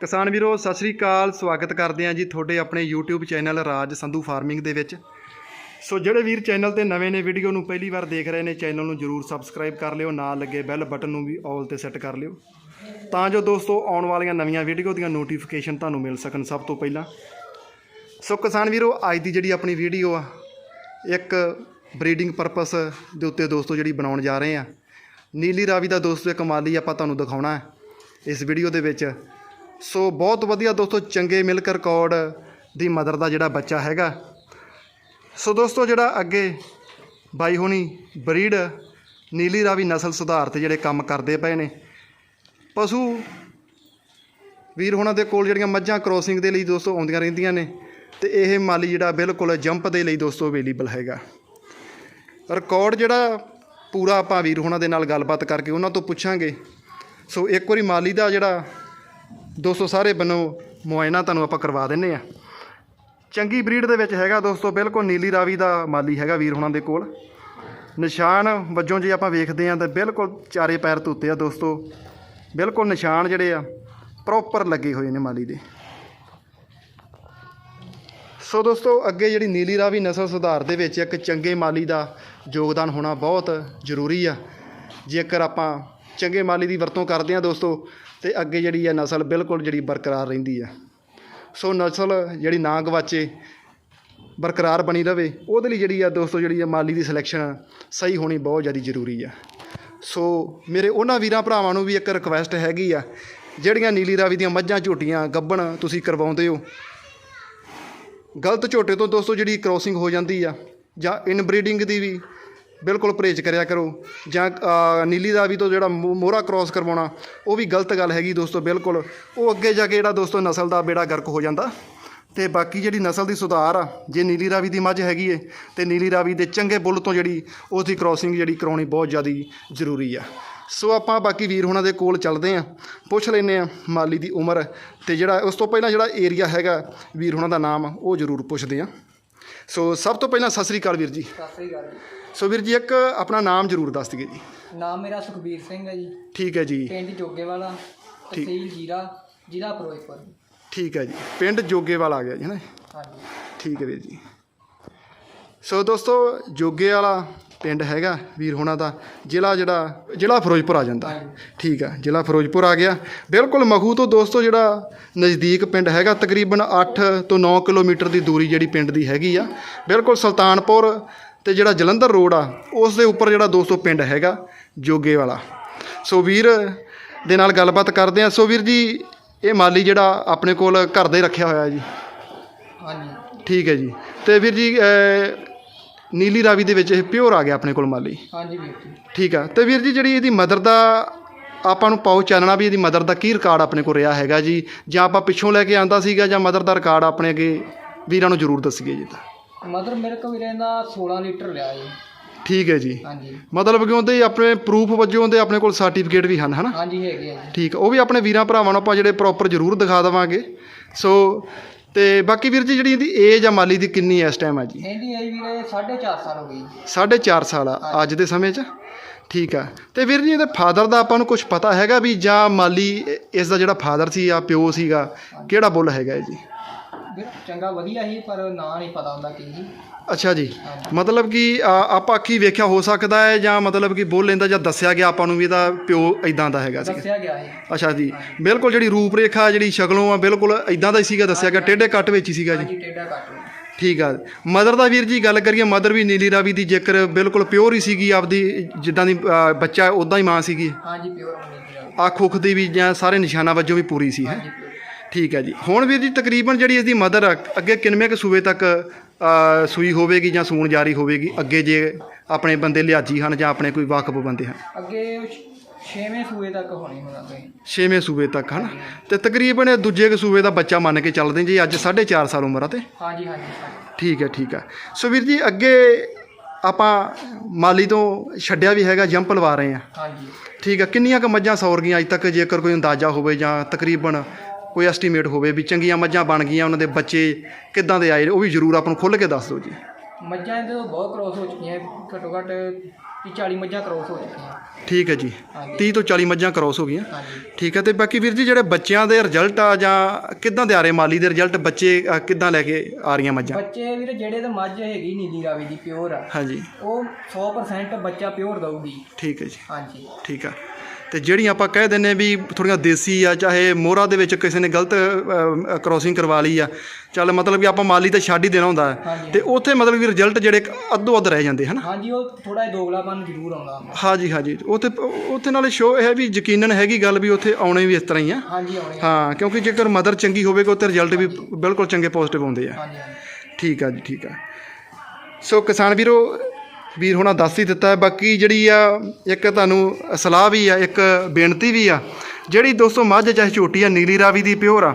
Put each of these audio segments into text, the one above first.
ਕਿਸਾਨ ਵੀਰੋ, ਸਤਿ ਸ੍ਰੀ ਅਕਾਲ। ਸਵਾਗਤ ਕਰਦੇ ਹਾਂ ਜੀ ਤੁਹਾਡੇ ਆਪਣੇ YouTube channel Raj Sandhu farming ਦੇ ਵਿੱਚ। ਸੋ ਜਿਹੜੇ ਵੀਰ ਚੈਨਲ ਤੇ ਨਵੇਂ ਨੇ, ਵੀਡੀਓ ਨੂੰ ਪਹਿਲੀ ਵਾਰ ਦੇਖ ਰਹੇ ਨੇ, ਚੈਨਲ ਨੂੰ ਜਰੂਰ ਸਬਸਕ੍ਰਾਈਬ ਕਰ ਲਿਓ, ਨਾਲ ਲੱਗੇ ਬੈਲ ਬਟਨ ਨੂੰ ਵੀ ਆਲ ਤੇ ਸੈੱਟ ਕਰ ਲਿਓ। ਤਾਂ ਜੋ ਦੋਸਤੋ, ਆਉਣ ਵਾਲੀਆਂ ਨਵੀਆਂ ਵੀਡੀਓ ਦੀਆਂ ਨੋਟੀਫਿਕੇਸ਼ਨ ਤੁਹਾਨੂੰ ਮਿਲ ਸਕਣ ਸਭ ਤੋਂ ਪਹਿਲਾਂ। ਸੋ ਕਿਸਾਨ ਵੀਰੋ, ਅੱਜ ਦੀ ਜਿਹੜੀ ਆਪਣੀ ਵੀਡੀਓ ਆ, ਇੱਕ ਬਰੀਡਿੰਗ ਪਰਪਸ ਦੇ ਉੱਤੇ ਦੋਸਤੋ ਜਿਹੜੀ ਬਣਾਉਣ ਜਾ ਰਹੇ ਆ ਨੀਲੀ ਰਾਵੀ ਦਾ ਦੋਸਤੋ ਇੱਕ ਮਾਲੀ ਆਪਾਂ ਤੁਹਾਨੂੰ ਦਿਖਾਉਣਾ ਹੈ। ਇਸ ਵੀਡੀਓ ਦੇ ਵਿੱਚ ਸੋ ਬਹੁਤ ਵਧੀਆ ਦੋਸਤੋ, ਚੰਗੇ ਮਿਲਕ ਰਿਕਾਰਡ ਦੀ ਮਦਰ ਦਾ ਜਿਹੜਾ ਬੱਚਾ ਹੈਗਾ। ਸੋ ਦੋਸਤੋ, ਜਿਹੜਾ ਅੱਗੇ ਬਾਈ ਹੋਣੀ ਬਰੀਡ, ਨੀਲੀ ਰਾਵੀ ਨਸਲ ਸੁਧਾਰ ਤੇ ਜਿਹੜੇ ਕੰਮ ਕਰਦੇ ਪਏ ਨੇ। ਪਸ਼ੂ ਵੀਰ ਹੋਣਾ ਦੇ ਕੋਲ ਜਿਹੜੀਆਂ ਮੱਝਾਂ ਕ੍ਰੋਸਿੰਗ ਦੇ ਲਈ ਦੋਸਤੋ ਆਉਂਦੀਆਂ ਰਹਿੰਦੀਆਂ ਨੇ ਤੇ ਇਹ ਮਾਲੀ ਜਿਹੜਾ ਬਿਲਕੁਲ ਜੰਪ ਦੇ ਲਈ ਦੋਸਤੋ ਅਵੇਲੇਬਲ ਹੈਗਾ। ਰਿਕਾਰਡ ਜਿਹੜਾ ਪੂਰਾ ਆਪਾਂ ਵੀਰ ਹੋਣਾ ਦੇ ਨਾਲ ਗੱਲਬਾਤ ਕਰਕੇ ਉਹਨਾਂ ਤੋਂ ਪੁੱਛਾਂਗੇ। ਸੋ ਇੱਕ ਵਾਰੀ ਮਾਲੀ ਦਾ ਜਿਹੜਾ ਦੋਸਤੋ, ਸਾਰੇ ਬੰਨੋ, ਮੁਆਇਨਾ ਤੁਹਾਨੂੰ ਆਪਾਂ ਕਰਵਾ ਦਿੰਨੇ ਆ। ਚੰਗੀ ਬਰੀਡ ਦੇ ਵਿੱਚ ਹੈਗਾ ਦੋਸਤੋ, ਬਿਲਕੁਲ ਨੀਲੀ ਰਾਵੀ ਦਾ ਮਾਲੀ ਹੈਗਾ ਵੀਰ ਹੁਣਾਂ ਦੇ ਕੋਲ। ਨਿਸ਼ਾਨ ਵਜੋਂ ਜੇ ਆਪਾਂ ਵੇਖਦੇ ਆ ਤਾਂ ਬਿਲਕੁਲ ਚਾਰੇ ਪੈਰ ਤੋਂ ਆ ਦੋਸਤੋ। ਬਿਲਕੁਲ ਨਿਸ਼ਾਨ ਜਿਹੜੇ ਆ ਪ੍ਰੋਪਰ ਲੱਗੇ ਹੋਏ ਨੇ ਮਾਲੀ ਦੇ। ਸੋ ਦੋਸਤੋ, ਅੱਗੇ ਜਿਹੜੀ ਨੀਲੀ ਰਾਵੀ ਨਸਲ ਸੁਧਾਰ ਦੇ ਵਿੱਚ ਇੱਕ ਚੰਗੇ ਮਾਲੀ ਦਾ ਯੋਗਦਾਨ ਹੋਣਾ ਬਹੁਤ ਜ਼ਰੂਰੀ ਆ। ਜੇਕਰ ਆਪਾਂ ਚੰਗੇ ਮਾਲੀ ਦੀ ਵਰਤੋਂ ਕਰਦੇ ਆ ਦੋਸਤੋ ਅਤੇ ਅੱਗੇ ਜਿਹੜੀ ਆ ਨਸਲ ਬਿਲਕੁਲ ਜਿਹੜੀ ਬਰਕਰਾਰ ਰਹਿੰਦੀ ਆ। ਸੋ ਨਸਲ ਜਿਹੜੀ ਨਾ ਗਵਾਚੇ, ਬਰਕਰਾਰ ਬਣੀ ਰਵੇ, ਉਹਦੇ ਲਈ ਜਿਹੜੀ ਆ ਦੋਸਤੋ ਜਿਹੜੀ ਆ ਮਾਲੀ ਦੀ ਸਿਲੈਕਸ਼ਨ ਸਹੀ ਹੋਣੀ ਬਹੁਤ ਜ਼ਿਆਦਾ ਜ਼ਰੂਰੀ ਆ। ਸੋ ਮੇਰੇ ਉਹਨਾਂ ਵੀਰਾਂ ਭਰਾਵਾਂ ਨੂੰ ਵੀ ਇੱਕ ਰਿਕਵੈਸਟ ਹੈਗੀ ਆ, ਜਿਹੜੀਆਂ ਨੀਲੀ ਰਾਵੀ ਦੀਆਂ ਮੱਝਾਂ, ਝੋਟੀਆਂ, ਗੱਬਣ ਤੁਸੀਂ ਕਰਵਾਉਂਦੇ ਹੋ। ਗਲਤ ਝੋਟੇ ਤੋਂ ਦੋਸਤੋ ਜਿਹੜੀ ਕ੍ਰੋਸਿੰਗ ਹੋ ਜਾਂਦੀ ਆ ਜਾਂ ਇਨਬਰੀਡਿੰਗ ਦੀ ਵੀ ਬਿਲਕੁਲ ਪਰਹੇਜ਼ ਕਰਿਆ ਕਰੋ। ਜਾਂ ਅ, ਨੀਲੀ ਰਾਵੀ ਤੋਂ ਜਿਹੜਾ ਮੋ- ਮੋਹਰਾ ਕ੍ਰੋਸ ਕਰਵਾਉਣਾ ਉਹ ਵੀ ਗਲਤ ਗੱਲ ਹੈਗੀ ਦੋਸਤੋ ਬਿਲਕੁਲ। ਉਹ ਅੱਗੇ ਜਾ ਕੇ ਜਿਹੜਾ ਦੋਸਤੋ ਨਸਲ ਦਾ ਬੇੜਾ ਗਰਕ ਹੋ ਜਾਂਦਾ। ਤੇ ਬਾਕੀ ਜਿਹੜੀ ਨਸਲ ਦੀ ਸੁਧਾਰ ਆ ਜੇ ਨੀਲੀ ਰਾਵੀ ਦੀ ਮੱਝ ਹੈਗੀ ਏ ਤੇ ਨੀਲੀ ਰਾਵੀ ਦੇ ਚੰਗੇ ਬੁੱਲ ਤੋਂ ਜਿਹੜੀ ਉਸ ਦੀ ਕ੍ਰੋਸਿੰਗ ਜਿਹੜੀ ਕਰਾਉਣੀ ਬਹੁਤ ਜ਼ਿਆਦਾ ਜ਼ਰੂਰੀ ਆ। ਸੋ ਆਪਾਂ ਬਾਕੀ ਵੀਰ ਹੁਣਾਂ ਦੇ ਕੋਲ ਚੱਲਦੇ ਆਂ ਪੁੱਛ ਲੈਨੇ ਆ ਮਾਲੀ ਦੀ ਉਮਰ ਤੇ ਜਿਹੜਾ ਉਸ ਤੋਂ ਪਹਿਲਾਂ ਜਿਹੜਾ ਏਰੀਆ ਹੈਗਾ ਵੀਰ ਹੋਣਾ ਦਾ ਨਾਮ ਉਹ ਜ਼ਰੂਰ ਪੁੱਛਦੇ ਆਂ। ਸੋ ਸਭ ਤੋਂ ਪਹਿਲਾਂ ਸਤਿ ਸ੍ਰੀ ਅਕਾਲ ਵੀਰ ਜੀ। ਸਤਿ ਸ੍ਰੀ ਅਕਾਲ ਸੋ ਵੀਰ ਜੀ ਇੱਕ ਆਪਣਾ ਨਾਮ ਜ਼ਰੂਰ ਦੱਸ ਦਿਓ ਜੀ। ਨਾਮ ਮੇਰਾ ਸੁਖਬੀਰ ਸਿੰਘ ਹੈ ਜੀ। ਠੀਕ ਹੈ ਜੀ। ਪਿੰਡ ਜੋਗੇਵਾਲਾ ਤਹਿਸੀਲ ਜੀਰਾ ਜ਼ਿਲ੍ਹਾ ਫਿਰੋਜ਼ਪੁਰ। ਠੀਕ ਹੈ ਜੀ। ਪਿੰਡ ਜੋਗੇਵਾਲ ਆ ਗਿਆ ਜੀ ਹੈ ਨਾ? ਹਾਂਜੀ। ਠੀਕ ਹੈ ਵੀਰ ਜੀ। ਸੋ ਦੋਸਤੋ ਜੋਗੇ ਵਾਲਾ ਪਿੰਡ ਹੈਗਾ ਵੀਰ ਹੋਣਾ ਦਾ। ਜ਼ਿਲ੍ਹਾ ਜਿਹੜਾ ਜ਼ਿਲ੍ਹਾ ਫਿਰੋਜ਼ਪੁਰ ਆ ਜਾਂਦਾ। ਠੀਕ ਹੈ ਜ਼ਿਲ੍ਹਾ ਫਿਰੋਜ਼ਪੁਰ ਆ ਗਿਆ। ਬਿਲਕੁਲ ਮਖੂ ਤੋਂ ਦੋਸਤੋ ਜਿਹੜਾ ਨਜ਼ਦੀਕ ਪਿੰਡ ਹੈਗਾ ਤਕਰੀਬਨ 8 ਤੋਂ 9 ਕਿਲੋਮੀਟਰ ਦੀ ਦੂਰੀ ਜਿਹੜੀ ਪਿੰਡ ਦੀ ਹੈਗੀ ਆ। ਬਿਲਕੁਲ ਸੁਲਤਾਨਪੁਰ ਤੇ ਜਿਹੜਾ ਜਲੰਧਰ ਰੋਡ ਆ ਉਸ ਦੇ ਉੱਪਰ ਜਿਹੜਾ ਦੋਸਤੋ ਪਿੰਡ ਹੈਗਾ ਜੋਗੇ ਵਾਲਾ। ਸੋ ਵੀਰ ਦੇ ਨਾਲ ਗੱਲਬਾਤ ਕਰਦੇ ਆ ਸੋ ਵੀਰ ਜੀ ਇਹ ਮਾਲੀ ਜਿਹੜਾ ਆਪਣੇ ਕੋਲ ਘਰ ਦੇ ਰੱਖਿਆ ਹੋਇਆ ਜੀ? ਹਾਂਜੀ। ਠੀਕ ਹੈ ਜੀ। ਤੇ ਵੀਰ ਜੀ ਨੀਲੀ ਰਾਵੀ ਦੇ ਵਿੱਚ ਇਹ ਪਿਓਰ ਆ ਗਿਆ ਆਪਣੇ ਕੋਲ ਮਾਲੀ? ਹਾਂਜੀ ਵੀਰ ਜੀ। ਠੀਕ ਆ। ਤੇ ਵੀਰ ਜੀ ਜਿਹੜੀ ਇਹਦੀ ਮਦਰ ਦਾ ਆਪਾਂ ਨੂੰ ਪਾਉ ਚਾਨਣਾ ਵੀ ਇਹਦੀ ਮਦਰ ਦਾ ਕੀ ਰਿਕਾਰਡ ਆਪਣੇ ਕੋਲ ਰਿਹਾ ਹੈਗਾ ਜੀ? ਜਾਂ ਆਪਾਂ ਪਿੱਛੋਂ ਲੈ ਕੇ ਆਂਦਾ ਸੀਗਾ ਜਾਂ ਮਦਰ ਦਾ ਰਿਕਾਰਡ ਆਪਣੇ ਅੱਗੇ ਵੀਰਾਂ ਨੂੰ ਜ਼ਰੂਰ ਦੱਸੀਏ ਜੀ ਤਾਂ। ਮਦਰ ਮੇਰੇ ਕੋਲ ਵੀਰੇ ਦਾ 16 ਲੀਟਰ ਲਿਆ ਜੀ। ਠੀਕ ਹੈ ਜੀ। ਹਾਂਜੀ। ਮਤਲਬ ਕਿ ਉਹਦੇ ਆਪਣੇ ਪ੍ਰੂਫ ਵਜੋਂ ਉਹਦੇ ਆਪਣੇ ਕੋਲ ਸਰਟੀਫਿਕੇਟ ਵੀ ਹਨ ਹਨਾ? ਹਾਂਜੀ ਹੈਗੇ ਆ ਜੀ। ਠੀਕ ਉਹ ਵੀ ਆਪਣੇ ਵੀਰਾਂ ਭਰਾਵਾਂ ਨੂੰ ਆਪਾਂ ਜਿਹੜੇ ਪ੍ਰੋਪਰ ਜ਼ਰੂਰ ਦਿਖਾ ਦੇਵਾਂਗੇ। ਸੋ ਤੇ ਬਾਕੀ ਵੀਰ ਜੀ ਜਿਹੜੀ ਇਹਦੀ ਏਜ ਆ ਮਾਲੀ ਦੀ ਕਿੰਨੀ ਇਸ ਟਾਈਮ ਆ ਜੀ? ਇਹਦੀ ਏਜ ਵੀਰੇ 4.5 ਸਾਲ ਹੋ ਗਈ ਜੀ। ਸਾਢੇ ਚਾਰ ਸਾਲ ਆ ਅੱਜ ਦੇ ਸਮੇਂ 'ਚ? ਠੀਕ ਆ। ਤੇ ਵੀਰ ਜੀ ਇਹਦੇ ਫਾਦਰ ਦਾ ਆਪਾਂ ਨੂੰ ਕੁਝ ਪਤਾ ਹੈਗਾ ਵੀ ਜਾਂ ਮਾਲੀ ਇਸ ਦਾ ਜਿਹੜਾ ਫਾਦਰ ਸੀ ਆ ਪਿਓ ਸੀਗਾ ਕਿਹੜਾ ਬੁੱਲ ਹੈਗਾ ਇਹ ਚੰਗਾ ਵਧੀਆ ਸੀ ਪਰ ਨਾਂ ਨਹੀਂ ਪਤਾ ਹੁੰਦਾ ਕੀ ਜੀ ਅੱਛਾ ਜੀ। ਮਤਲਬ ਕਿ ਆਪਾਂ ਅੱਖੀ ਵੇਖਿਆ ਹੋ ਸਕਦਾ ਹੈ ਜਾਂ ਮਤਲਬ ਕਿ ਬੋਲ ਲੈਂਦਾ ਜਾਂ ਦੱਸਿਆ ਗਿਆ ਆਪਾਂ ਨੂੰ ਵੀ ਇਹਦਾ ਪਿਓ ਇਦਾਂ ਦਾ ਹੈਗਾ ਸੀ। ਦੱਸਿਆ ਗਿਆ ਸੀ। ਅੱਛਾ ਜੀ। ਬਿਲਕੁਲ ਜਿਹੜੀ ਰੂਪ ਰੇਖਾ ਜਿਹੜੀ ਸ਼ਕਲੋਂ ਆ ਬਿਲਕੁਲ ਇਦਾਂ ਦਾ ਹੀ ਸੀਗਾ ਦੱਸਿਆ ਗਿਆ। ਟੇਢੇ ਕੱਟ ਵਿੱਚ ਹੀ ਸੀਗਾ ਜੀ। ਹਾਂਜੀ ਟੇਡਾ ਕੱਟ ਲਓ। ਠੀਕ ਆ। ਮਦਰ ਦਾ ਵੀਰ ਜੀ ਗੱਲ ਕਰੀਏ ਮਦਰ ਵੀ ਨੀਲੀ ਰਾਵੀ ਦੀ ਜੇਕਰ ਬਿਲਕੁਲ ਪਿਓਰ ਹੀ ਸੀਗੀ ਆਪਦੀ ਜਿੱਦਾਂ ਦੀ ਅ, ਬੱਚਾ ਉਦਾਂ ਹੀ ਮਾਂ ਸੀਗੀ। ਹਾਂਜੀ ਪਿਓਰ ਮਨੀ ਦੀ ਗੱਲ। ਅੱਖ ਉੱਖ ਦੀ ਵੀ ਜਾਂ ਸਾਰੇ ਨਿਸ਼ਾਨਾ ਵਜੋਂ ਵੀ ਪੂਰੀ ਸੀ ਹੈ। ਹਾਂਜੀ ਠੀਕ ਹੈ ਜੀ। ਹੁਣ ਵੀਰ ਜੀ ਤਕਰੀਬਨ ਜਿਹੜੀ ਇਸਦੀ ਮਦਰ ਅੱਗੇ ਕਿੰਨਵੇਂ ਕੁ ਸੂਬੇ ਤੱਕ ਸੂਈ ਹੋਵੇਗੀ ਜਾਂ ਸੂਣ ਜਾਰੀ ਹੋਵੇਗੀ? ਅੱਗੇ ਜੇ ਆਪਣੇ ਬੰਦੇ ਲਿਆਜੀ ਹਨ ਜਾਂ ਆਪਣੇ ਕੋਈ ਵਾਕਫ ਬੰਦੇ ਹਨ? ਅੱਗੇ 6ਵੇਂ ਸੂਏ ਤੱਕ ਹੋਣੀ ਹੁਣ ਅੱਗੇ। ਛੇਵੇਂ ਸੂਬੇ ਤੱਕ ਹਨ? ਤੇ ਤਕਰੀਬਨ ਇਹ ਦੂਜੇ ਕੁ ਸੂਬੇ ਦਾ ਬੱਚਾ ਮੰਨ ਕੇ ਚੱਲਦੇ ਜੀ ਅੱਜ 4.5 ਸਾਲ ਉਮਰ ਆ ਤੇ। ਹਾਂਜੀ ਹਾਂਜੀ। ਠੀਕ ਹੈ ਠੀਕ ਹੈ। ਸੋ ਵੀਰ ਜੀ ਅੱਗੇ ਆਪਾਂ ਮਾਲੀ ਤੋਂ ਛੱਡਿਆ ਵੀ ਹੈਗਾ ਜੰਪ ਲਵਾ ਰਹੇ ਹਾਂ। ਹਾਂਜੀ। ਠੀਕ ਹੈ ਕਿੰਨੀਆਂ ਕੁ ਮੱਝਾਂ ਸੌਰ ਗਈਆਂ ਅੱਜ ਤੱਕ? ਜੇਕਰ ਕੋਈ ਅੰਦਾਜ਼ਾ ਹੋਵੇ ਜਾਂ ਤਕਰੀਬਨ ਕੋਈ ਐਸਟੀਮੇਟ ਹੋਵੇ ਵੀ ਚੰਗੀਆਂ ਮੱਝਾਂ ਬਣ ਗਈਆਂ ਉਹਨਾਂ ਦੇ ਬੱਚੇ ਕਿੱਦਾਂ ਦੇ ਆਏ ਉਹ ਵੀ ਜ਼ਰੂਰ ਆਪਾਂ ਨੂੰ ਖੁੱਲ੍ਹ ਕੇ ਦੱਸ ਦਿਓ ਜੀ। ਮੱਝਾਂ ਇਹਦੇ ਤੋਂ ਬਹੁਤ ਕ੍ਰੋਸ ਹੋ ਚੁੱਕੀਆਂ ਘੱਟੋ ਘੱਟ 30 40 ਮੱਝਾਂ ਕ੍ਰੋਸ ਹੋ ਚੁੱਕੀਆਂ। ਠੀਕ ਹੈ ਜੀ। ਹਾਂਜੀ। 30 ਤੋਂ 40 ਮੱਝਾਂ ਕ੍ਰੋਸ ਹੋ ਗਈਆਂ। ਠੀਕ ਹੈ ਤੇ ਬਾਕੀ ਵੀਰ ਜੀ ਜਿਹੜੇ ਬੱਚਿਆਂ ਦੇ ਰਿਜ਼ਲਟ ਆ ਜਾਂ ਕਿੱਦਾਂ ਦੇ ਆ ਰਹੇ ਮਾਲੀ ਦੇ ਰਿਜ਼ਲਟ ਬੱਚੇ ਅ, ਕਿੱਦਾਂ ਲੈ ਕੇ ਆ ਰਹੀਆਂ ਮੱਝਾਂ? ਬੱਚੇ ਵੀਰ ਜਿਹੜੇ ਤੇ ਮੱਝ ਹੈਗੀ ਨੀਲੀ ਰਾਵੀ ਦੀ ਪਿਓਰ ਆ ਹਾਂਜੀ। ਉਹ 100% ਬੱਚਾ ਪਿਓਰ ਦਊਗੀ। ਠੀਕ ਹੈ ਜੀ। ਹਾਂਜੀ। ਠੀਕ ਆ। ਤੇ ਜਿਹੜੀਆਂ ਆਪਾਂ ਕਹਿ ਦਿੰਨੇ ਵੀ ਥੋੜੀਆਂ ਦੇਸੀ ਆ ਚਾਹੇ ਮੋਹਰਾ ਦੇ ਵਿੱਚ ਕਿਸੇ ਨੇ ਗਲਤ ਕ੍ਰੋਸਿੰਗ ਕਰਵਾ ਲਈ ਆ ਚੱਲ ਮਤਲਬ ਕਿ ਆਪਾਂ ਮਾਲੀ ਤੇ ਛੱਡ ਹੀ ਦੇਣਾ ਹੁੰਦਾ। ਤੇ ਉੱਥੇ ਮਤਲਬ ਕਿ ਰਿਜ਼ਲਟ ਜਿਹੜੇ ਅੱਧੋ ਅੱਧ ਰਹਿ ਜਾਂਦੇ ਹਨਾ? ਹਾਂਜੀ ਉਹ ਥੋੜਾ ਜਿਹਾ ਦੋਗਲਾਪਨ ਜ਼ਰੂਰ ਆਉਂਦਾ। ਹਾਂਜੀ ਹਾਂਜੀ। ਉੱਥੇ ਉੱਥੇ ਨਾਲੇ ਸ਼ੋ ਇਹ ਵੀ ਯਕੀਨਨ ਹੈਗੀ ਗੱਲ ਵੀ ਉੱਥੇ ਆਉਣੇ ਵੀ ਇਸ ਤਰ੍ਹਾਂ ਹੀ ਆ। ਹਾਂਜੀ ਆਉਣੇ। ਹਾਂ ਕਿਉਂਕਿ ਜੇਕਰ ਮਦਰ ਚੰਗੀ ਹੋਵੇਗਾ ਉੱਥੇ ਰਿਜ਼ਲਟ ਵੀ ਬਿਲਕੁਲ ਚੰਗੇ ਪੋਜ਼ਿਟਿਵ ਆਉਂਦੇ ਆ। ਹਾਂਜੀ ਹਾਂਜੀ। ਠੀਕ ਆ ਜੀ ਠੀਕ ਆ। ਸੋ ਕਿਸਾਨ ਵੀਰੋ ਵੀਰ ਹੁਣਾਂ ਦੱਸ ਹੀ ਦਿੱਤਾ ਹੈ। ਬਾਕੀ ਜਿਹੜੀ ਆ, ਇੱਕ ਤੁਹਾਨੂੰ ਸਲਾਹ ਵੀ ਆ, ਇੱਕ ਬੇਨਤੀ ਵੀ ਆ। ਜਿਹੜੀ ਦੋਸਤੋ ਮੱਝ ਚਾਹੇ ਝੋਟੀ ਆ, ਨੀਲੀ ਰਾਵੀ ਦੀ ਪਿਓਰ ਆ।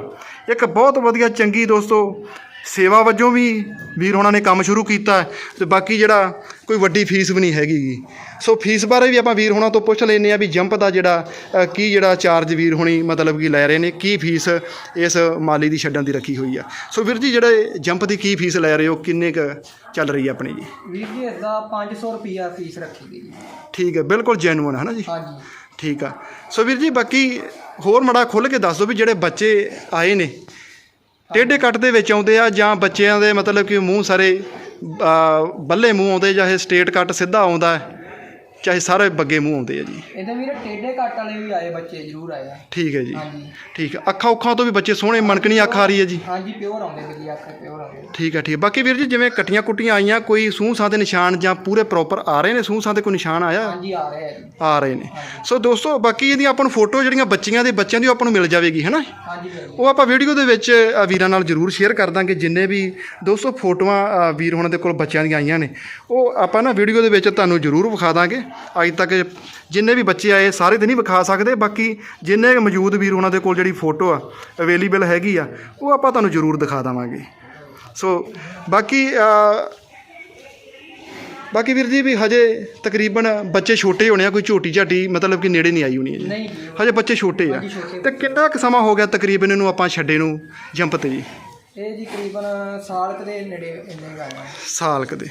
ਇੱਕ ਬਹੁਤ ਵਧੀਆ ਚੰਗੀ ਦੋਸਤੋ ਸੇਵਾ ਵਜੋਂ ਵੀ ਵੀਰ ਹੁਣਾਂ ਨੇ ਕੰਮ ਸ਼ੁਰੂ ਕੀਤਾ ਤੇ ਬਾਕੀ ਜਿਹੜਾ ਕੋਈ ਵੱਡੀ ਫੀਸ ਵੀ ਨਹੀਂ ਹੈਗੀ ਗੀ। ਸੋ ਫੀਸ ਬਾਰੇ ਵੀ ਆਪਾਂ ਵੀਰ ਹੁਣਾਂ ਤੋਂ ਪੁੱਛ ਲੈਂਦੇ ਆ ਵੀ ਜੰਪ ਦਾ ਜਿਹੜਾ ਕੀ ਜਿਹੜਾ ਚਾਰਜ ਵੀਰ ਹੁਣੀ ਮਤਲਬ ਕਿ ਲੈ ਰਹੇ ਨੇ ਕੀ ਫੀਸ ਇਸ ਮਾਲੀ ਦੀ ਛੱਡਣ ਦੀ ਰੱਖੀ ਹੋਈ ਆ। ਸੋ ਵੀਰ ਜੀ ਜਿਹੜੇ ਜੰਪ ਦੀ ਕੀ ਫੀਸ ਲੈ ਰਹੇ ਹੋ ਕਿੰਨੇ ਕ ਚੱਲ ਰਹੀ ਹੈ ਆਪਣੀ ਜੀ? ਵੀਰ ਜੀ ਇਸ ਦਾ 500 ਰੁਪਿਆ ਫੀਸ ਰੱਖੀ ਗਈ ਜੀ। ਠੀਕ ਹੈ ਬਿਲਕੁਲ ਜੈਨੂਅਨ ਹੈ ਨਾ ਜੀ? ਹਾਂਜੀ। ਠੀਕ ਆ। ਸੋ ਵੀਰ ਜੀ ਬਾਕੀ ਹੋਰ ਮੜਾ ਖੁੱਲ ਕੇ ਦੱਸ ਦਿਓ ਵੀ ਜਿਹੜੇ ਬੱਚੇ ਆਏ ਨੇ ਟੇਢੇ ਕੱਟ ਦੇ ਵਿੱਚ ਆਉਂਦੇ ਆ ਜਾਂ ਬੱਚਿਆਂ ਦੇ ਮਤਲਬ ਕਿ ਮੂੰਹ ਸਾਰੇ ਬੱਲੇ ਮੂੰਹ ਆਉਂਦੇ ਜਾਂ ਇਹ ਸਟੇਟ ਕੱਟ ਸਿੱਧਾ ਆਉਂਦਾ ਹੈ, ਚਾਹੇ ਸਾਰੇ ਬੱਗੇ ਮੂੰਹ ਆਉਂਦੇ ਆ ਜੀ। ਇਹਦੇ ਵੀਰ ਟੇਡੇ ਕੱਟ ਵਾਲੇ ਵੀ ਆਏ ਬੱਚੇ ਜ਼ਰੂਰ ਆਏ ਆ। ਠੀਕ ਹੈ ਜੀ। ਹਾਂਜੀ। ਠੀਕ ਹੈ। ਅੱਖਾਂ ਉੱਖਾਂ ਤੋਂ ਵੀ ਬੱਚੇ ਸੋਹਣੇ ਮਣਕਣੀ ਅੱਖ ਆ ਰਹੀ ਹੈ ਜੀ। ਹਾਂਜੀ ਪਿਓਰ ਆਉਂਦੇ ਬਿੱਲੀ ਅੱਖ ਪਿਓਰ ਆਉਂਦੇ ਠੀਕ ਹੈ ਠੀਕ ਹੈ। ਬਾਕੀ ਵੀਰ ਜੀ ਜਿਵੇਂ ਕੱਟੀਆਂ ਕੁੱਟੀਆਂ ਆਈਆਂ ਕੋਈ ਸੂਹ ਸਾਹ ਦੇ ਨਿਸ਼ਾਨ ਜਾਂ ਪੂਰੇ ਪ੍ਰੋਪਰ ਆ ਰਹੇ ਨੇ? ਸੂਹ ਸਾਹ ਦੇ ਕੋਈ ਨਿਸ਼ਾਨ ਆਇਆ? ਹਾਂਜੀ ਆ ਰਹੇ ਆ ਜੀ। ਆ ਰਹੇ ਨੇ। ਸੋ ਦੋਸਤੋ ਬਾਕੀ ਇਹਦੀ ਆਪਾਂ ਨੂੰ ਫੋਟੋ ਜਿਹੜੀਆਂ ਬੱਚੀਆਂ ਦੇ ਬੱਚਿਆਂ ਦੀ ਆਪਾਂ ਨੂੰ ਮਿਲ ਜਾਵੇਗੀ ਹੈ ਨਾ? ਹਾਂਜੀ ਉਹ ਆਪਾਂ ਵੀਡੀਓ ਦੇ ਵਿੱਚ ਵੀਰਾਂ ਨਾਲ ਜਰੂਰ ਸ਼ੇਅਰ ਕਰ ਦਾਂਗੇ। ਜਿੰਨੇ ਵੀ ਦੋਸਤੋ ਫੋਟੋਆਂ ਵੀਰ ਹੁਣਾਂ ਦੇ ਕੋਲ ਬੱਚਿਆਂ ਦੀਆਂ ਆਈਆਂ ਨੇ ਉਹ ਆਪਾਂ ਨਾ ਵੀਡੀਓ ਦੇ ਵਿੱਚ ਤੁਹਾਨੂੰ ਜਰੂਰ ਵਿਖਾ ਦਾਂਗੇ। ਅੱਜ ਤੱਕ ਜਿੰਨੇ ਵੀ ਬੱਚੇ ਆਏ ਸਾਰੇ ਤੇ ਨਹੀਂ ਵਿਖਾ ਸਕਦੇ। ਬਾਕੀ ਜਿੰਨੇ ਮੌਜੂਦ ਵੀਰ ਹੁਣਾਂ ਦੇ ਕੋਲ ਜਿਹੜੀ ਫੋਟੋ ਆ ਅਵੇਲੇਬਲ ਹੈਗੀ ਆ ਉਹ ਆਪਾਂ ਤੁਹਾਨੂੰ ਜਰੂਰ ਦਿਖਾ ਦੇਵਾਂਗੇ। ਸੋ ਬਾਕੀ ਬਾਕੀ ਵੀਰ ਜੀ ਵੀ ਹਜੇ ਤਕਰੀਬਨ ਬੱਚੇ ਛੋਟੇ ਹੋਣੇ ਆ ਕੋਈ ਝੋਟੀ ਝਾਟੀ ਮਤਲਬ ਕਿ ਨੇੜੇ ਨਹੀਂ ਆਈ ਹੋਣੀ ਹੈ ਜੀ। ਹਜੇ ਬੱਚੇ ਛੋਟੇ ਆ। ਤੇ ਕਿੰਨਾ ਕੁ ਸਮਾਂ ਹੋ ਗਿਆ ਤਕਰੀਬਨ ਇਹਨੂੰ ਆਪਾਂ ਛੱਡੇ ਨੂੰ ਜੰਪ ਤੇ ਜੀ? ਇਹ ਜੀ ਸਾਲ ਕੁ ਦੇ ਨੇੜੇ ਇੰਨੇ ਸਾਲ ਕਦੇ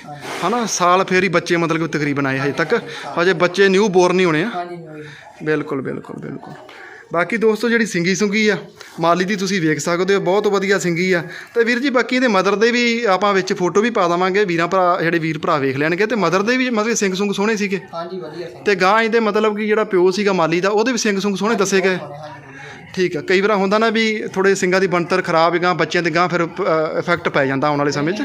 ਹਨਾ ਸਾਲ ਫੇਰ ਹੀ ਬੱਚੇ ਮਤਲਬ ਕਿ ਤਕਰੀਬਨ ਆਏ ਹਜੇ ਤੱਕ। ਹਜੇ ਬੱਚੇ ਨਿਊ ਬੋਰਨ ਨਹੀਂ ਹੋਣੇ ਆ। ਹਾਂਜੀ ਬਿਲਕੁਲ ਬਿਲਕੁਲ ਬਿਲਕੁਲ। ਬਾਕੀ ਦੋਸਤੋ ਜਿਹੜੀ ਸਿੰਗੀ ਸੁੰਗੀ ਆ ਮਾਲੀ ਦੀ ਤੁਸੀਂ ਵੇਖ ਸਕਦੇ ਹੋ ਬਹੁਤ ਵਧੀਆ ਸਿੰਗੀ ਆ। ਤੇ ਵੀਰ ਜੀ ਬਾਕੀ ਇਹਦੇ ਮਦਰ ਦੇ ਵੀ ਆਪਾਂ ਵਿੱਚ ਫੋਟੋ ਵੀ ਪਾ ਦਵਾਂਗੇ ਵੀਰਾਂ ਭਰਾ ਜਿਹੜੇ ਵੀਰ ਭਰਾ ਵੇਖ ਲੈਣਗੇ। ਤੇ ਮਦਰ ਦੇ ਵੀ ਮਤਲਬ ਕਿ ਸਿੰਘ ਸੁੰਗ ਸੋਹਣੇ ਸੀਗੇ। ਹਾਂਜੀ ਵਧੀਆ ਸੀ ਤੇ ਗਾਂ ਇਹਦੇ ਮਤਲਬ ਕਿ ਜਿਹੜਾ ਪਿਓ ਸੀਗਾ ਮਾਲੀ ਦਾ ਉਹਦੇ ਵੀ ਸਿੰਘ ਸੁੰਗ ਸੋਹਣੇ ਦੱਸੇ ਗਏ। ਠੀਕ ਆ। ਕਈ ਵਾਰ ਹੁੰਦਾ ਨਾ ਵੀ ਥੋੜੇ ਸਿੰਘਾਂ ਦੀ ਬਣਤਰ ਖਰਾਬ ਹੈਗਾ, ਬੱਚਿਆਂ ਦੇ ਗਾਂ ਫਿਰ ਇਫੈਕਟ ਪੈ ਜਾਂਦਾ ਆਉਣ ਵਾਲੇ ਸਮੇਂ 'ਚ।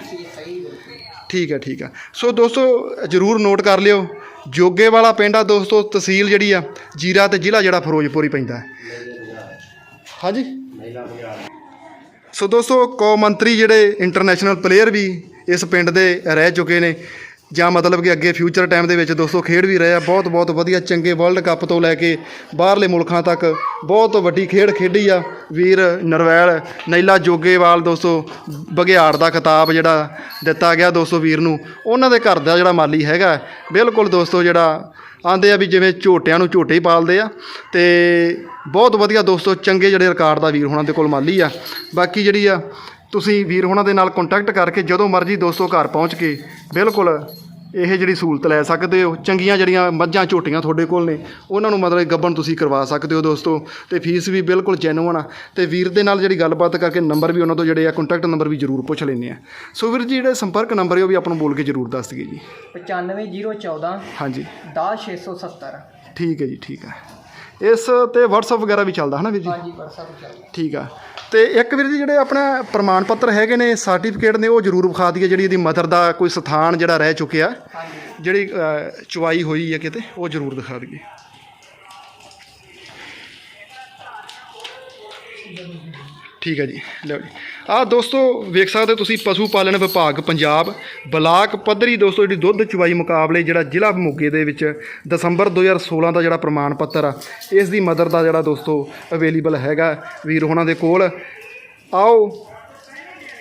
ਠੀਕ ਹੈ ਠੀਕ ਹੈ ਸੋ ਦੋਸਤੋ, ਜਰੂਰ ਨੋਟ ਕਰ ਲਿਓ। ਜੋਗੇ ਵਾਲਾ ਪਿੰਡ ਆ ਦੋਸਤੋ, ਤਹਿਸੀਲ ਜਿਹੜੀ ਆ, ਜੀਰਾ ਤੇ ਜ਼ਿਲ੍ਹਾ ਜਿਹੜਾ ਫਿਰੋਜ਼ਪੁਰ ਹੀ ਪੈਂਦਾ। ਹਾਂਜੀ? ਸੋ ਦੋਸਤੋ, ਕੌ ਮੰਤਰੀ ਜਿਹੜੇ ਇੰਟਰਨੈਸ਼ਨਲ ਪਲੇਅਰ ਵੀ ਇਸ ਪਿੰਡ ਦੇ ਰਹਿ ਚੁੱਕੇ ਨੇ ਜਾਂ ਮਤਲਬ ਕਿ ਅੱਗੇ ਫਿਊਚਰ ਟਾਈਮ ਦੇ ਵਿੱਚ ਦੋਸਤੋ ਖੇਡ ਵੀ ਰਹੇ ਆ, ਬਹੁਤ ਬਹੁਤ ਵਧੀਆ ਚੰਗੇ ਵਰਲਡ ਕੱਪ ਤੋਂ ਲੈ ਕੇ ਬਾਹਰਲੇ ਮੁਲਕਾਂ ਤੱਕ ਬਹੁਤ ਵੱਡੀ ਖੇਡ ਖੇਡੀ ਆ। ਵੀਰ ਨਰਵੈਲ ਨੈਲਾ ਜੋਗੇਵਾਲ ਦੋਸਤੋ ਬਗਿਆੜ ਦਾ ਖਿਤਾਬ ਜਿਹੜਾ ਦਿੱਤਾ ਗਿਆ ਦੋਸਤੋ ਵੀਰ ਨੂੰ, ਉਹਨਾਂ ਦੇ ਘਰ ਦਾ ਜਿਹੜਾ ਮਾਲੀ ਹੈਗਾ ਬਿਲਕੁਲ ਦੋਸਤੋ ਜਿਹੜਾ ਆਂਦੇ ਆ ਵੀ ਜਿਵੇਂ ਝੋਟਿਆਂ ਨੂੰ ਝੋਟੇ ਹੀ ਪਾਲਦੇ ਆ ਤੇ ਬਹੁਤ ਵਧੀਆ ਦੋਸਤੋ ਚੰਗੇ ਜਿਹੜੇ ਰਿਕਾਰਡ ਦਾ ਵੀਰ ਹੋਣਾ ਦੇ ਕੋਲ ਮਾਲੀ ਆ। ਬਾਕੀ ਜਿਹੜੀ ਆ ਤੁਸੀਂ ਵੀਰ ਹੋਣਾ ਦੇ ਨਾਲ ਕੰਟੈਕਟ ਕਰਕੇ ਜਦੋਂ ਮਰਜ਼ੀ ਦੋਸਤੋ ਘਰ ਪਹੁੰਚ ਕੇ ਬਿਲਕੁਲ ਇਹ ਜਿਹੜੀ ਸਹੂਲਤ ਲੈ ਸਕਦੇ ਹੋ ਚੰਗੀਆਂ ਜਿਹੜੀਆਂ ਮੱਝਾਂ ਝੋਟੀਆਂ ਤੁਹਾਡੇ ਕੋਲ ਨੇ ਉਹਨਾਂ ਨੂੰ ਮਤਲਬ ਗੱਬਣ ਤੁਸੀਂ ਕਰਵਾ ਸਕਦੇ ਹੋ ਦੋਸਤੋ ਤੇ ਫੀਸ ਵੀ ਬਿਲਕੁਲ ਜੈਨੂਅਨ ਆ। ਤੇ ਵੀਰ ਦੇ ਨਾਲ ਜਿਹੜੀ ਗੱਲਬਾਤ ਕਰਕੇ ਨੰਬਰ ਵੀ ਉਹਨਾਂ ਤੋਂ ਜਿਹੜੇ ਆ ਕੰਟੈਕਟ ਨੰਬਰ ਵੀ ਜ਼ਰੂਰ ਪੁੱਛ ਲੈਂਦੇ ਆ। ਸੋ ਵੀਰ ਜੀ ਜਿਹੜੇ ਸੰਪਰਕ ਨੰਬਰ ਹੈ ਉਹ ਵੀ ਆਪਾਂ ਨੂੰ ਬੋਲ ਕੇ ਜ਼ਰੂਰ ਦੱਸ ਦਈਏ ਜੀ। 95014 ਹਾਂਜੀ। 10670 ਠੀਕ ਹੈ ਜੀ ਠੀਕ ਹੈ। ਇਸ ਤੇ WhatsApp ਵਗੈਰਾ ਵੀ ਚੱਲਦਾ ਹੈ ਨਾ ਵੀਰ ਜੀ? ਹਾਂਜੀ WhatsApp ਚੱਲਦਾ। ਠੀਕ ਆ। ਤੇ ਇੱਕ ਵੀਰ ਜੀ ਜਿਹੜੇ ਆਪਣਾ ਪ੍ਰਮਾਣ ਪੱਤਰ ਹੈਗੇ ਨੇ ਸਰਟੀਫਿਕੇਟ ਨੇ ਉਹ ਜ਼ਰੂਰ ਵਿਖਾ ਦਈਏ। ਜਿਹੜੀ ਇਹਦੀ ਮਦਰ ਦਾ ਕੋਈ ਸਥਾਨ ਜਿਹੜਾ ਰਹਿ ਚੁੱਕਿਆ ਹਾਂਜੀ। ਜਿਹੜੀ ਚੁਆਈ ਹੋਈ ਹੈ ਕਿਤੇ ਉਹ ਜ਼ਰੂਰ ਦਿਖਾ ਦਈਏ। ਠੀਕ ਹੈ ਜੀ ਲਓ ਜੀ। ਆਹ ਦੋਸਤੋ, ਵੇਖ ਸਕਦੇ ਹੋ ਤੁਸੀਂ ਪਸ਼ੂ ਪਾਲਣ ਵਿਭਾਗ ਪੰਜਾਬ, ਬਲਾਕ ਪੱਧਰੀ ਦੋਸਤੋ, ਜਿਹੜੀ ਦੁੱਧ ਚੁਵਾਈ ਮੁਕਾਬਲੇ ਜਿਹੜਾ ਜ਼ਿਲ੍ਹਾ ਮੋਗੇ ਦੇ ਵਿੱਚ ਦਸੰਬਰ 2016 ਦਾ ਜਿਹੜਾ ਪ੍ਰਮਾਣ ਪੱਤਰ ਆ, ਇਸ ਦੀ ਮਦਰ ਦਾ ਜਿਹੜਾ ਦੋਸਤੋ ਅਵੇਲੇਬਲ ਹੈਗਾ ਵੀਰ ਹੋਣਾ ਦੇ ਕੋਲ। ਆਓ,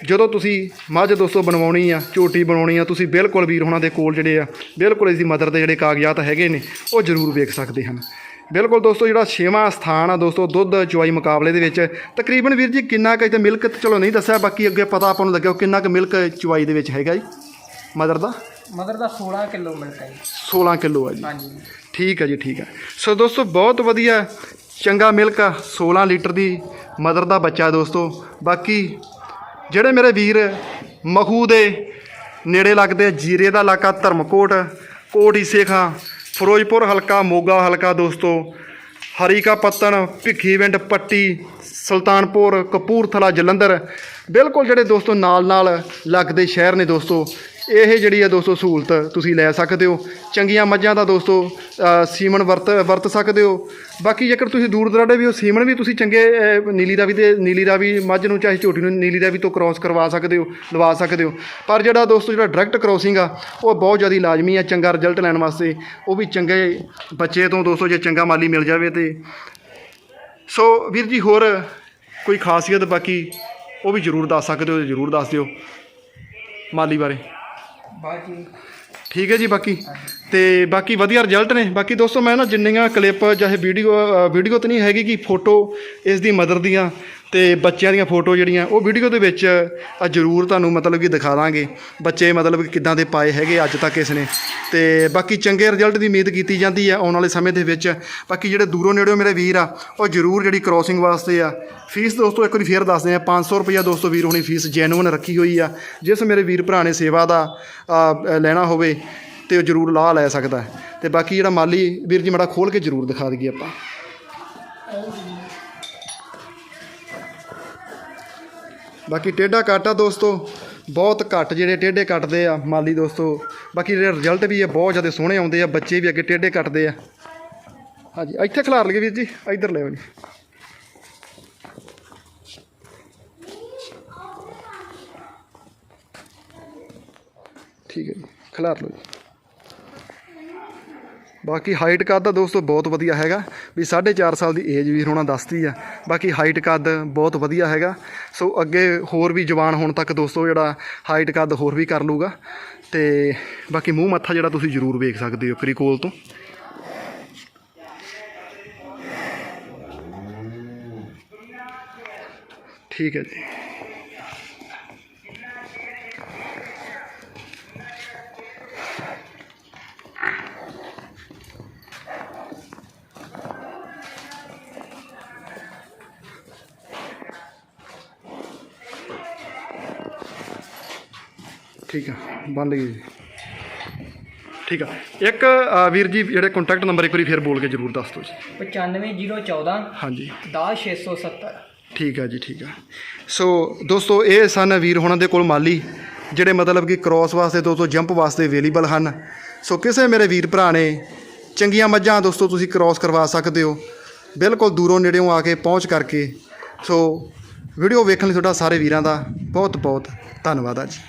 ਜਦੋਂ ਤੁਸੀਂ ਮੱਝ ਦੋਸਤੋ ਬਣਵਾਉਣੀ ਆ, ਝੋਟੀ ਬਣਾਉਣੀ ਆ, ਤੁਸੀਂ ਬਿਲਕੁਲ ਵੀਰ ਹੋਣਾ ਦੇ ਕੋਲ ਜਿਹੜੇ ਆ, ਬਿਲਕੁਲ ਇਸ ਦੀ ਮਦਰ ਦੇ ਜਿਹੜੇ ਕਾਗਜ਼ਾਤ ਹੈਗੇ ਨੇ, ਉਹ ਜ਼ਰੂਰ ਵੇਖ ਸਕਦੇ ਹਨ। ਬਿਲਕੁਲ ਦੋਸਤੋ ਜਿਹੜਾ ਛੇਵਾਂ ਸਥਾਨ ਆ ਦੋਸਤੋ ਦੁੱਧ ਚੁਆਈ ਮੁਕਾਬਲੇ ਦੇ ਵਿੱਚ। ਤਕਰੀਬਨ ਵੀਰ ਜੀ ਕਿੰਨਾ ਕੁ ਤੇ ਮਿਲਕ ਤੇ ਚਲੋ ਨਹੀਂ ਦੱਸਿਆ ਬਾਕੀ ਅੱਗੇ ਪਤਾ ਆਪਾਂ ਨੂੰ ਲੱਗਿਆ ਕਿੰਨਾ ਕੁ ਮਿਲਕ ਚੁਆਈ ਦੇ ਵਿੱਚ ਹੈਗਾ ਜੀ। ਮਦਰ ਦਾ? ਮਦਰ ਦਾ 16 ਕਿਲੋ ਮਿਲਕ ਹੈ ਜੀ। 16 ਕਿਲੋ ਆ ਜੀ। ਹਾਂਜੀ। ਠੀਕ ਹੈ ਜੀ ਠੀਕ ਹੈ ਸੋ ਦੋਸਤੋ ਬਹੁਤ ਵਧੀਆ ਚੰਗਾ ਮਿਲਕ ਆ 16 ਲੀਟਰ ਦੀ ਮਦਰ ਦਾ ਬੱਚਾ ਦੋਸਤੋ। ਬਾਕੀ ਜਿਹੜੇ ਮੇਰੇ ਵੀਰ ਮਖੂ ਦੇ ਨੇੜੇ ਲੱਗਦੇ ਆ, ਜੀਰੇ ਦਾ ਇਲਾਕਾ ਧਰਮਕੋਟ ਕੋਟ ਸੇਖਾਂ ਫਿਰੋਜ਼ਪੁਰ ਹਲਕਾ, ਮੋਗਾ ਹਲਕਾ ਦੋਸਤੋ, ਹਰੀਕਾ ਪੱਤਨ ਭਿੱਖੀਵਿੰਡ ਪੱਟੀ, ਸੁਲਤਾਨਪੁਰ, ਕਪੂਰਥਲਾ ਜਲੰਧਰ, ਬਿਲਕੁਲ ਜਿਹੜੇ ਦੋਸਤੋ ਨਾਲ ਨਾਲ ਲੱਗਦੇ ਸ਼ਹਿਰ ਨੇ ਦੋਸਤੋ ਇਹ ਜਿਹੜੀ ਆ ਦੋਸਤੋ ਸਹੂਲਤ ਤੁਸੀਂ ਲੈ ਸਕਦੇ ਹੋ। ਚੰਗੀਆਂ ਮੱਝਾਂ ਦਾ ਦੋਸਤੋ ਸੀਮਨ ਵਰਤ ਵਰਤ ਸਕਦੇ ਹੋ। ਬਾਕੀ ਜੇਕਰ ਤੁਸੀਂ ਦੂਰ ਦਰਾਡੇ ਵੀ ਹੋ ਸੀਮਨ ਵੀ ਤੁਸੀਂ ਚੰਗੇ ਅ, ਨੀਲੀ ਰਾਵੀ ਦੇ ਨੀਲੀ ਰਾਵੀ ਮੱਝ ਨੂੰ ਚਾਹੇ ਝੋਟੀ ਨੂੰ ਨੀਲੀ ਰਾਵੀ ਤੋਂ ਕ੍ਰਾਸ ਕਰਵਾ ਸਕਦੇ ਹੋ ਲਵਾ ਸਕਦੇ ਹੋ। ਪਰ ਜਿਹੜਾ ਦੋਸਤੋ ਜਿਹੜਾ ਡਾਇਰੈਕਟ ਕ੍ਰਾਸਿੰਗ ਆ ਉਹ ਬਹੁਤ ਜ਼ਿਆਦਾ ਲਾਜ਼ਮੀ ਆ ਚੰਗਾ ਰਿਜ਼ਲਟ ਲੈਣ ਵਾਸਤੇ। ਉਹ ਵੀ ਚੰਗੇ ਬੱਚੇ ਤੋਂ ਦੋਸਤੋ ਜੇ ਚੰਗਾ ਮਾਲੀ ਮਿਲ ਜਾਵੇ ਤੇ। ਸੋ ਵੀਰ ਜੀ ਹੋਰ ਕੋਈ ਖਾਸੀਅਤ ਬਾਕੀ ਉਹ ਵੀ ਜ਼ਰੂਰ ਦੱਸ ਸਕਦੇ ਹੋ ਜ਼ਰੂਰ ਦੱਸ ਦਿਓ। ਮਾਲੀ ਬਾਰੇ। ਬਾਕੀ ਠੀਕ ਹੈ ਜੀ ਬਾਕੀ। ਤੇ ਬਾਕੀ ਵਧੀਆ ਰਿਜ਼ਲਟ ਨੇ। ਬਾਕੀ ਦੋਸਤੋ, ਮੈਂ ਨਾ ਜਿੰਨੀਆਂ ਕਲਿੱਪ ਚਾਹੇ ਵੀਡੀਓ ਵੀਡੀਓ ਤਾਂ ਨਹੀਂ ਹੈਗੀ ਕਿ ਫੋਟੋ ਇਸ ਦੀ ਮਦਰ ਦੀਆਂ। ਤੇ ਬੱਚਿਆਂ ਦੀਆਂ ਫੋਟੋ ਜਿਹੜੀਆਂ, ਉਹ ਵੀਡੀਓ ਦੇ ਵਿੱਚ ਆ ਜ਼ਰੂਰ ਤੁਹਾਨੂੰ ਮਤਲਬ ਕਿ ਦਿਖਾ ਦਾਂਗੇ। ਬੱਚੇ ਮਤਲਬ ਕਿ ਕਿੱਦਾਂ ਦੇ ਪਾਏ ਹੈਗੇ ਅੱਜ ਤੱਕ ਇਸ ਨੇ। ਤੇ ਬਾਕੀ ਚੰਗੇ ਰਿਜ਼ਲਟ ਦੀ ਉਮੀਦ ਕੀਤੀ ਜਾਂਦੀ ਹੈ ਆਉਣ ਵਾਲੇ ਸਮੇਂ ਦੇ ਵਿੱਚ। ਬਾਕੀ ਜਿਹੜੇ ਦੂਰੋਂ ਨੇੜਿਓਂ ਮੇਰੇ ਵੀਰ ਆ, ਉਹ ਜ਼ਰੂਰ ਜਿਹੜੀ ਕ੍ਰਾਸਿੰਗ ਵਾਸਤੇ ਆ। ਫੀਸ ਦੋਸਤੋ ਇੱਕ ਵਾਰੀ ਫੇਰ ਦੱਸਦੇ ਆ 500 ਰੁਪਈਆ ਦੋਸਤੋ ਵੀਰ ਹੁਣੀ ਫੀਸ ਜੈਨੂਨ ਰੱਖੀ ਹੋਈ ਆ। ਜਿਸ ਮੇਰੇ ਵੀਰ ਭਰਾ ਨੇ ਸੇਵਾ ਦਾ ਲੈਣਾ ਹੋਵੇ, ਤੇ ਉਹ ਜ਼ਰੂਰ ਲਾਹ ਲੈ ਸਕਦਾ। ਹੈ ਤੇ ਬਾਕੀ ਜਿਹੜਾ ਮਾਲੀ ਵੀਰ ਜੀ ਮੜਾ ਖੋਲ ਕੇ ਜ਼ਰੂਰ ਦਿਖਾ ਦਈਏ ਆਪਾਂ। ਬਾਕੀ ਟੇਢਾ ਕੱਟ ਆ ਦੋਸਤੋ, ਬਹੁਤ ਘੱਟ ਜਿਹੜੇ ਟੇਢੇ ਕੱਟਦੇ ਆ ਮਾਲੀ ਦੋਸਤੋ। ਬਾਕੀ ਜਿਹੜੇ ਰਿਜ਼ਲਟ ਵੀ ਆ, ਬਹੁਤ ਜ਼ਿਆਦਾ ਸੋਹਣੇ ਆਉਂਦੇ ਆ, ਬੱਚੇ ਵੀ ਅੱਗੇ ਟੇਢੇ ਕੱਟਦੇ ਆ। ਹਾਂਜੀ ਇੱਥੇ ਖਿਲਾਰ ਲਈਏ ਵੀਰ ਜੀ ਇੱਧਰ ਲਿਓ ਜੀ। ਠੀਕ ਹੈ ਜੀ, ਖਿਲਾਰ ਲਓ ਜੀ। ਬਾਕੀ ਹਾਈਟ ਕੱਦ ਦਾ ਦੋਸਤੋ ਬਹੁਤ ਵਧੀਆ ਹੈਗਾ। ਵੀ 4.5 ਸਾਲ ਦੀ ਏਜ ਵੀ ਹੋਣਾ ਦੱਸਦੀ ਆ। ਬਾਕੀ ਹਾਈਟ ਕੱਦ ਬਹੁਤ ਵਧੀਆ ਹੈਗਾ। ਸੋ ਅੱਗੇ ਹੋਰ ਵੀ ਜਵਾਨ ਹੋਣ ਤੱਕ ਦੋਸਤੋ ਜਿਹੜਾ ਹਾਈਟ ਕੱਦ ਹੋਰ ਵੀ ਕਰ ਲੂਗਾ ਤੇ ਬਾਕੀ ਮੂੰਹ ਮੱਥਾ ਜਿਹੜਾ ਤੁਸੀਂ ਜ਼ਰੂਰ ਵੇਖ ਸਕਦੇ ਹੋ ਕਰੀਕੋਲ ਤੋਂ। ਠੀਕ ਹੈ ਜੀ। ਠੀਕ ਆ ਬੰਦ ਗਈ ਜੀ। ਠੀਕ ਆ ਇੱਕ ਅ, ਵੀਰ ਜੀ ਜਿਹੜੇ ਕੰਟੈਕਟ ਨੰਬਰ ਇੱਕ ਵਾਰੀ ਫੇਰ ਬੋਲ ਕੇ ਜ਼ਰੂਰ ਦੱਸ ਦਿਓ ਜੀ। 95014 ਹਾਂਜੀ। 10670 ਠੀਕ ਆ ਜੀ ਠੀਕ ਆ। ਸੋ ਦੋਸਤੋ ਇਹ ਸਨ ਵੀਰ ਹੋਣਾ ਦੇ ਕੋਲ ਮਾਲੀ ਜਿਹੜੇ ਮਤਲਬ ਕਿ ਕ੍ਰਾਸ ਵਾਸਤੇ ਦੋਸਤੋ ਜੰਪ ਵਾਸਤੇ ਅਵੇਲੇਬਲ ਹਨ। ਸੋ ਕਿਸੇ ਮੇਰੇ ਵੀਰ ਭਰਾ ਨੇ ਚੰਗੀਆਂ ਮੱਝਾਂ ਦੋਸਤੋ ਤੁਸੀਂ ਕ੍ਰਾਸ ਕਰਵਾ ਸਕਦੇ ਹੋ। ਬਿਲਕੁਲ ਦੂਰੋਂ ਨੇੜਿਓਂ ਆ ਕੇ ਪਹੁੰਚ ਕਰਕੇ। ਸੋ ਵੀਡੀਓ ਵੇਖਣ ਲਈ ਤੁਹਾਡਾ ਸਾਰੇ ਵੀਰਾਂ ਦਾ ਬਹੁਤ ਬਹੁਤ ਧੰਨਵਾਦ ਆ ਜੀ।